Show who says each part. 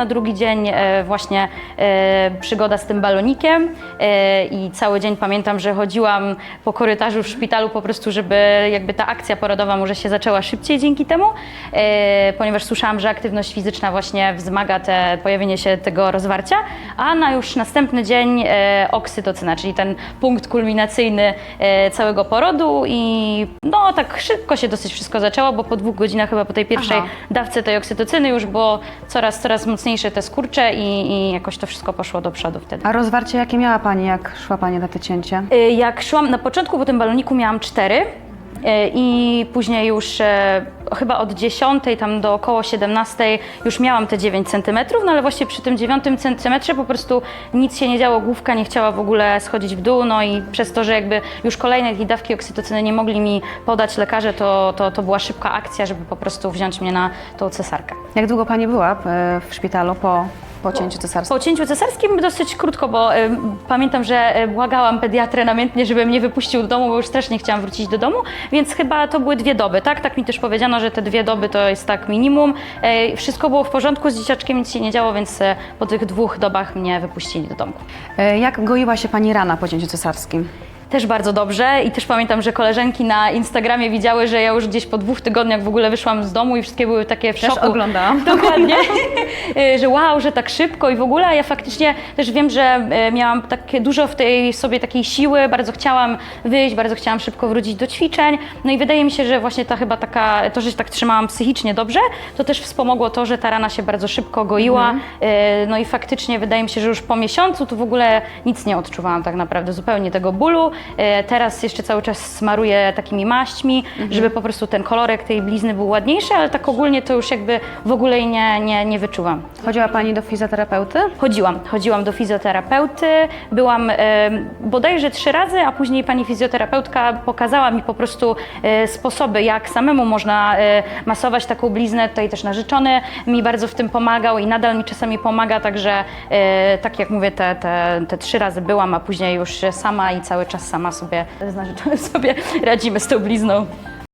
Speaker 1: Na drugi dzień e, właśnie e, przygoda z tym balonikiem e, i cały dzień pamiętam, że chodziłam po korytarzu w szpitalu po prostu, żeby jakby ta akcja porodowa może się zaczęła szybciej dzięki temu, ponieważ słyszałam, że aktywność fizyczna właśnie wzmaga te, pojawienie się tego rozwarcia, a na już następny dzień oksytocyna, czyli ten punkt kulminacyjny całego porodu i no tak szybko się dosyć wszystko zaczęło, bo po dwóch godzinach chyba po tej pierwszej
Speaker 2: Aha.
Speaker 1: dawce tej oksytocyny już było coraz, coraz mocniejsze te skurcze i, i jakoś to wszystko poszło do przodu wtedy.
Speaker 2: A rozwarcie jakie miała Pani, jak szła Pani na te cięcie?
Speaker 1: Y, Jak szłam na początku po tym baloniku miałam cztery i później już e, chyba od 10 tam do około 17 już miałam te 9 cm, no ale właśnie przy tym 9 centymetrze po prostu nic się nie działo, główka nie chciała w ogóle schodzić w dół, no i przez to, że jakby już kolejnej tej dawki oksytocyny nie mogli mi podać lekarze, to, to, to była szybka akcja, żeby po prostu wziąć mnie na tą cesarkę.
Speaker 2: Jak długo Pani była e, w szpitalu po, po cięciu cesarskim?
Speaker 1: Po cięciu cesarskim dosyć krótko, bo y, pamiętam, że y, błagałam pediatrę namiętnie, żeby mnie wypuścił do domu, bo już strasznie chciałam wrócić do domu, więc chyba to były dwie doby, tak? Tak mi też powiedziano, że te dwie doby to jest tak minimum. Y, wszystko było w porządku, z dzieciaczkiem nic się nie działo, więc y, po tych dwóch dobach mnie wypuścili do domku.
Speaker 2: E, Jak goiła się Pani rana po cięciu cesarskim?
Speaker 1: Też bardzo dobrze i też pamiętam, że koleżanki na Instagramie widziały, że ja już gdzieś po dwóch tygodniach w ogóle wyszłam z domu i wszystkie były takie w
Speaker 2: Też
Speaker 1: szoku.
Speaker 2: oglądałam.
Speaker 1: Dokładnie, Y, że wow, że tak szybko i w ogóle, a ja faktycznie też wiem, że y, miałam takie dużo w tej sobie takiej siły, bardzo chciałam wyjść, bardzo chciałam szybko wrócić do ćwiczeń, no i wydaje mi się, że właśnie ta chyba taka, to, że się tak trzymałam psychicznie dobrze, to też wspomogło to, że ta rana się bardzo szybko goiła, Y, no i faktycznie wydaje mi się, że już po miesiącu to w ogóle nic nie odczuwałam tak naprawdę, zupełnie tego bólu. Y, Teraz jeszcze cały czas smaruję takimi maśćmi, żeby po prostu ten kolorek tej blizny był ładniejszy, ale tak ogólnie to już jakby w ogóle jej nie, nie, nie wyczuwam.
Speaker 2: Chodziła Pani do fizjoterapeuty?
Speaker 1: Chodziłam, chodziłam do fizjoterapeuty, byłam e, bodajże trzy razy, a później pani fizjoterapeutka pokazała mi po prostu e, sposoby, jak samemu można e, masować taką bliznę. Tutaj też narzeczony mi bardzo w tym pomagał i nadal mi czasami pomaga, także e, tak jak mówię, te, te, te trzy razy byłam, a później już sama i cały czas sama sobie z narzeczonym sobie radzimy z tą blizną.